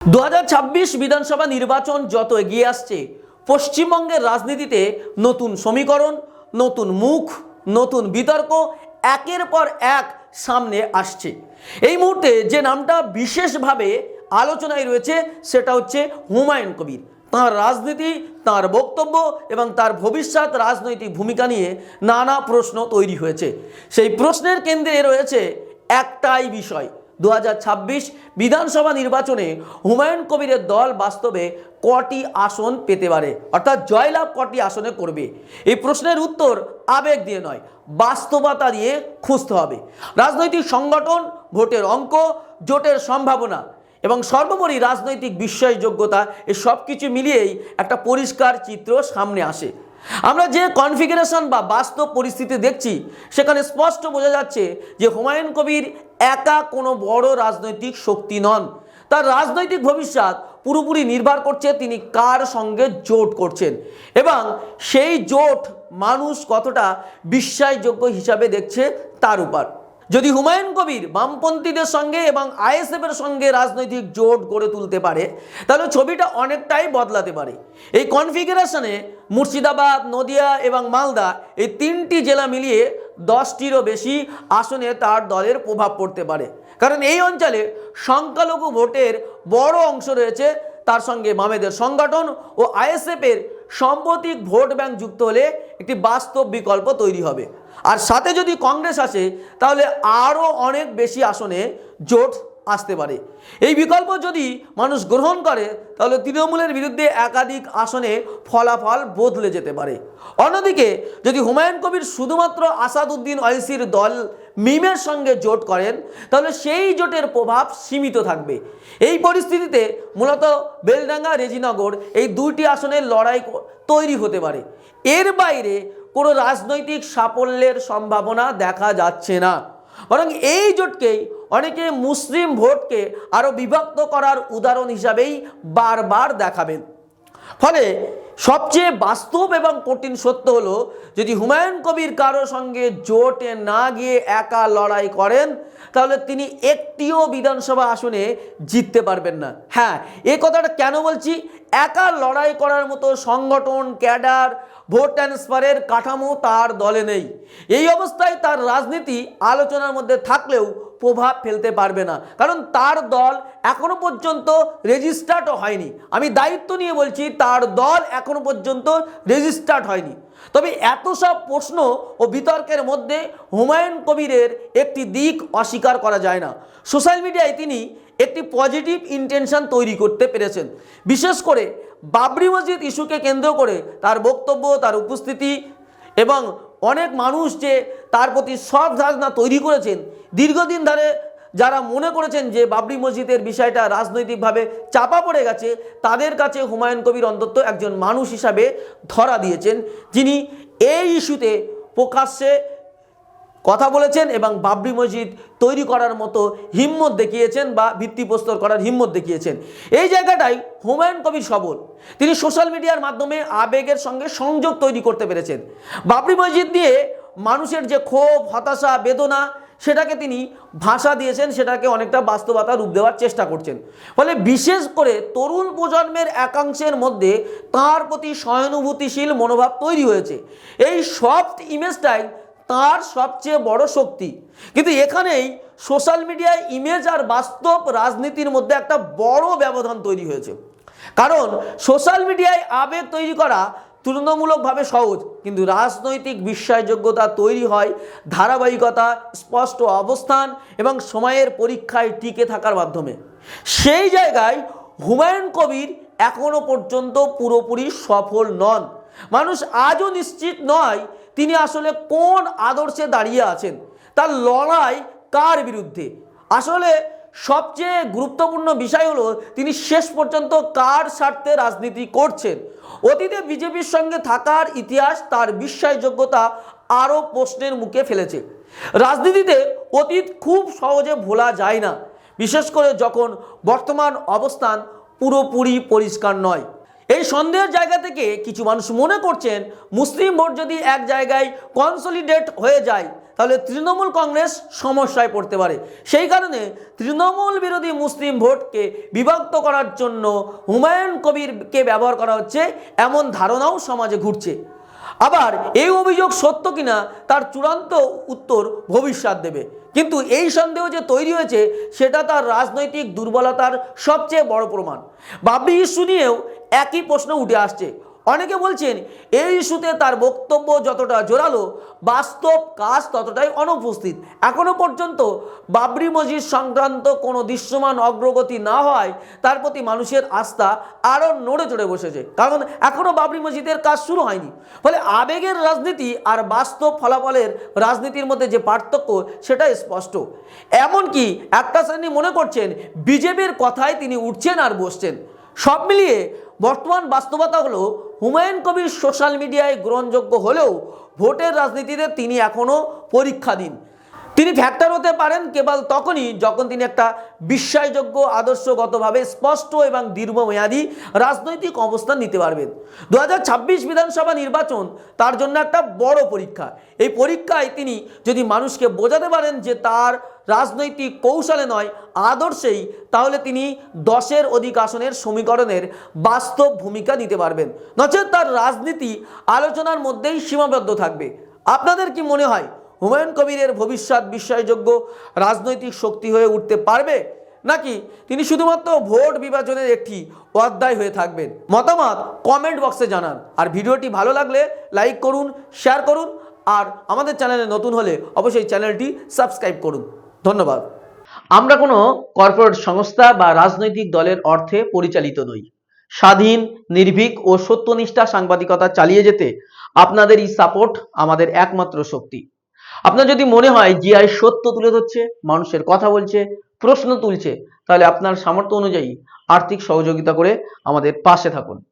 দু হাজার ছাব্বিশ বিধানসভা নির্বাচন যত এগিয়ে আসছে, পশ্চিমবঙ্গের রাজনীতিতে নতুন সমীকরণ, নতুন মুখ, নতুন বিতর্ক একের পর এক সামনে আসছে। এই মুহূর্তে যে নামটা বিশেষভাবে আলোচনায় রয়েছে, সেটা হচ্ছে হুমায়ুন কবির। তাঁর রাজনীতি, তাঁর বক্তব্য এবং তার ভবিষ্যৎ রাজনৈতিক ভূমিকা নিয়ে নানা প্রশ্ন তৈরি হয়েছে। সেই প্রশ্নের কেন্দ্রে রয়েছে একটাই বিষয় দু হাজার ছাব্বিশ বিধানসভা নির্বাচনে হুমায়ুন কবিরের দল বাস্তবে কটি আসন পেতে পারে? অর্থাৎ জয়লাভ কটি আসনে করবে? এই প্রশ্নের উত্তর আবেগ দিয়ে নয়, বাস্তবতা দিয়ে খুঁজতে হবে। রাজনৈতিক সংগঠন ভোটের অঙ্ক, জোটের সম্ভাবনা এবং সর্বোপরি রাজনৈতিক বিশ্বাসযোগ্যতা, এ সব কিছু মিলিয়েই একটা পরিষ্কার চিত্র সামনে আসে। আমরা যে কনফিগারেশন বা বাস্তব পরিস্থিতি দেখছি, সেখানে স্পষ্ট বোঝা যাচ্ছে যে হুমায়ুন কবির একা কোনো বড় রাজনৈতিক শক্তি নন। তার রাজনৈতিক ভবিষ্যৎ পুরোপুরি নির্ভর করছে তিনি কার সঙ্গে জোট করছেন এবং সেই জোট মানুষ কতটা বিশ্বাসযোগ্য হিসাবে দেখছে তার উপর। যদি হুমায়ুন কবির বামপন্থীদের সঙ্গে এবং আইএসএফের সঙ্গে রাজনৈতিক জোট গড়ে তুলতে পারে, তাহলে ছবিটা অনেকটাই বদলাতে পারে। এই কনফিগারেশনে মুর্শিদাবাদ, নদিয়া এবং মালদা এই তিনটি জেলা মিলিয়ে দশটিরও বেশি আসনে তার দলের প্রভাব পড়তে পারে। কারণ এই অঞ্চলে সংখ্যালঘু ভোটের বড় অংশ রয়েছে। তার সঙ্গে মামেদের সংগঠন ও আইএসএফের সাম্প্রতিক ভোট ব্যাংক যুক্ত হলে একটি বাস্তব বিকল্প তৈরি হবে। আর সাথে যদি কংগ্রেস আসে, তাহলে আরও অনেক বেশি আসনে জোট আসতে পারে। এই বিকল্প যদি মানুষ গ্রহণ করে, তাহলে তৃণমূলের বিরুদ্ধে একাধিক আসনে ফলাফল বদলে যেতে পারে। অন্যদিকে, যদি হুমায়ুন কবির শুধুমাত্র আসাদুদ্দিন ওয়াইসির দল মিমের সঙ্গে জোট করেন, তাহলে সেই জোটের প্রভাব সীমিত থাকবে। এই পরিস্থিতিতে মূলত বেলডাঙ্গা, রেজিনগর এই দুইটি আসনের লড়াই তৈরি হতে পারে। এর বাইরে কোনো রাজনৈতিক সাফল্যের সম্ভাবনা দেখা যাচ্ছে না। বরং এই জোটকেই অনেকে মুসলিম ভোটকে আরও বিভক্ত করার উদাহরণ হিসাবেই বারবার দেখাবেন। ফলে সবচেয়ে বাস্তব এবং কঠিন সত্য হলো, যদি হুমায়ুন কবির কারও সঙ্গে জোটে না গিয়ে একা লড়াই করেন, তাহলে তিনি একটিও বিধানসভা আসনে জিততে পারবেন না। হ্যাঁ এ কথাটা কেন বলছি? একা লড়াই করার মতো সংগঠন, ক্যাডার, ভোট ট্রান্সফারের কাঠামো তার দলে নেই। এই অবস্থায় তার রাজনীতি আলোচনার মধ্যে থাকলেও প্রভাব ফেলতে পারবে না। কারণ তার দল এখনও পর্যন্ত রেজিস্টার্ডও হয়নি। আমি দায়িত্ব নিয়ে বলছি, তার দল এখনও পর্যন্ত রেজিস্টার্ড হয়নি। তবে এত সব প্রশ্ন ও বিতর্কের মধ্যে হুমায়ুন কবিরের একটি দিক অস্বীকার করা যায় না। সোশ্যাল মিডিয়ায় তিনি একটি পজিটিভ ইন্টেনশন তৈরি করতে পেরেছেন। বিশেষ করে বাবরি মসজিদ ইস্যুকে কেন্দ্র করে তার বক্তব্য, তার উপস্থিতি এবং অনেক মানুষ যে তার প্রতি সব ধারণা তৈরি করেছেন, দীর্ঘদিন ধরে যারা মনে করেছেন যে বাবরি মসজিদের বিষয়টা রাজনৈতিকভাবে চাপা পড়ে গেছে, তাদের কাছে হুমায়ুন কবির অন্তত একজন মানুষ হিসাবে ধরা দিয়েছেন, যিনি এই ইস্যুতে প্রকাশ্যে কথা বলেছেন এবং বাবরি মসজিদ তৈরি করার মতো হিম্মত দেখিয়েছেন বা ভিত্তিপ্রস্তর করার হিম্মত দেখিয়েছেন। এই জায়গাটাই হুমায়ুন কবির সবল তিনি সোশ্যাল মিডিয়ার মাধ্যমে আবেগের সঙ্গে সংযোগ তৈরি করতে পেরেছেন। বাবরি মসজিদ নিয়ে মানুষের যে ক্ষোভ, হতাশা, বেদনা, সেটাকে তিনি ভাষা দিয়েছেন, সেটাকে অনেকটা বাস্তবতা রূপ দেওয়ার চেষ্টা করছেন। ফলে বিশেষ করে তরুণ প্রজন্মের একাংশের মধ্যে তার প্রতি সহানুভূতিশীল মনোভাব তৈরি হয়েছে। এই সফট ইমেজটাই তার সবচেয়ে বড় শক্তি। কিন্তু এখানেই সোশ্যাল মিডিয়ায় ইমেজ আর বাস্তব রাজনীতির মধ্যে একটা বড় ব্যবধান তৈরি হয়েছে। কারণ সোশ্যাল মিডিয়ায় আবেগ তৈরি করা তুলনামূলকভাবে সহজ, কিন্তু রাজনৈতিক বিশ্বাসযোগ্যতা তৈরি হয় ধারাবাহিকতা, স্পষ্ট অবস্থান এবং সময়ের পরীক্ষায় টিকে থাকার মাধ্যমে। সেই জায়গায় হুমায়ুন কবির এখনও পর্যন্ত পুরোপুরি সফল নন। মানুষ আজও নিশ্চিত নয় তিনি আসলে কোন আদর্শে দাঁড়িয়ে আছেন? তার লড়াই কার বিরুদ্ধে? আসলে সবচেয়ে গুরুত্বপূর্ণ বিষয় হলো, তিনি শেষ পর্যন্ত কার স্বার্থে রাজনীতি করছেন? অতীতে বিজেপির সঙ্গে থাকার ইতিহাস, তার বিশ্বাসযোগ্যতা আরও প্রশ্নের মুখে ফেলেছে। রাজনীতিতে অতীত খুব সহজে ভোলা যায় না, বিশেষ করে যখন বর্তমান অবস্থান পুরোপুরি পরিষ্কার নয়। এই সন্দেহের জায়গা থেকে কিছু মানুষ মনে করছেন মুসলিম ভোট যদি এক জায়গায় কনসলিডেট হয়ে যায়, তাহলে তৃণমূল কংগ্রেস সমস্যায় পড়তে পারে। সেই কারণে তৃণমূল বিরোধী মুসলিম ভোটকে বিভক্ত করার জন্য হুমায়ুন কবিরকে ব্যবহার করা হচ্ছে, এমন ধারণাও সমাজে ঘুরছে। আবার এই অভিযোগ সত্য কিনা, তার চূড়ান্ত উত্তর ভবিষ্যৎ দেবে। কিন্তু এই সন্দেহ যে তৈরি হয়েছে, সেটা তার রাজনৈতিক দুর্বলতার সবচেয়ে বড় প্রমাণ। বাবরি ইস্যু নিয়েও একই প্রশ্ন উঠে আসছে। অনেকে বলছেন, এই ইস্যুতে তার বক্তব্য যতটা জোরালো, বাস্তব কাজ ততটাই অনুপস্থিত। এখনও পর্যন্ত বাবরি মসজিদ সংক্রান্ত কোনো দৃশ্যমান অগ্রগতি না হয়, তার প্রতি মানুষের আস্থা আরও নড়ে চড়ে বসেছে। কারণ এখনও বাবরি মসজিদের কাজ শুরু হয়নি। ফলে আবেগের রাজনীতি আর বাস্তব ফলাফলের রাজনীতির মধ্যে যে পার্থক্য সেটা স্পষ্ট। এমনকি একটা শ্রেণি মনে করছেন, বিজেপির কথায় তিনি উঠছেন আর বসছেন। সব মিলিয়ে বর্তমান বাস্তবতা হলো হুমায়ুন কবির সোশ্যাল মিডিয়ায় গ্রহণযোগ্য হলেও ভোটের রাজনীতিতে তিনি এখনও পরীক্ষা দিন তিনি ফ্যাক্টর হতে পারেন কেবল তখনই যখন তিনি একটা বিশ্বাসযোগ্য, আদর্শগতভাবে স্পষ্ট এবং দীর্ঘমেয়াদী রাজনৈতিক অবস্থান নিতে পারবেন। দু হাজার ছাব্বিশ বিধানসভা নির্বাচন তার জন্য একটা বড় পরীক্ষা। এই পরীক্ষায় তিনি যদি মানুষকে বোঝাতে পারেন যে তার রাজনৈতিক কৌশলে নয়, আদর্শেই, তাহলে তিনি দশের অধিক আসনের সমীকরণের বাস্তব ভূমিকা নিতে পারবেন। নচেত তার রাজনীতি আলোচনার মধ্যেই সীমাবদ্ধ থাকবে। আপনাদের কি মনে হয়? হুমায়ুন কবিরের ভবিষ্যৎ বিশ্বাসযোগ্য রাজনৈতিক শক্তি হয়ে উঠতে পারবে? নাকি তিনি শুধুমাত্র ভোট বিভাজনের একটি অধ্যায় হয়ে থাকবেন? মতামত কমেন্ট বক্সে জানান। আর ভিডিওটি ভালো লাগলে লাইক করুন শেয়ার করুন, আর আমাদের চ্যানেলে নতুন হলে অবশ্যই চ্যানেলটি সাবস্ক্রাইব করুন। ধন্যবাদ। আমরা কোনো কর্পোরেট সংস্থা বা রাজনৈতিক দলের অর্থে পরিচালিত নই। স্বাধীন, নির্ভীক ও সত্যনিষ্ঠা সাংবাদিকতা চালিয়ে যেতে আপনাদের এই সাপোর্ট আমাদের একমাত্র শক্তি। আপনার যদি মনে হয় জিআই সত্য তুলে ধরছে, মানুষের কথা বলছে, প্রশ্ন তুলছে, তাহলে আপনার সামর্থ্য অনুযায়ী আর্থিক সহযোগিতা করে আমাদের পাশে থাকুন।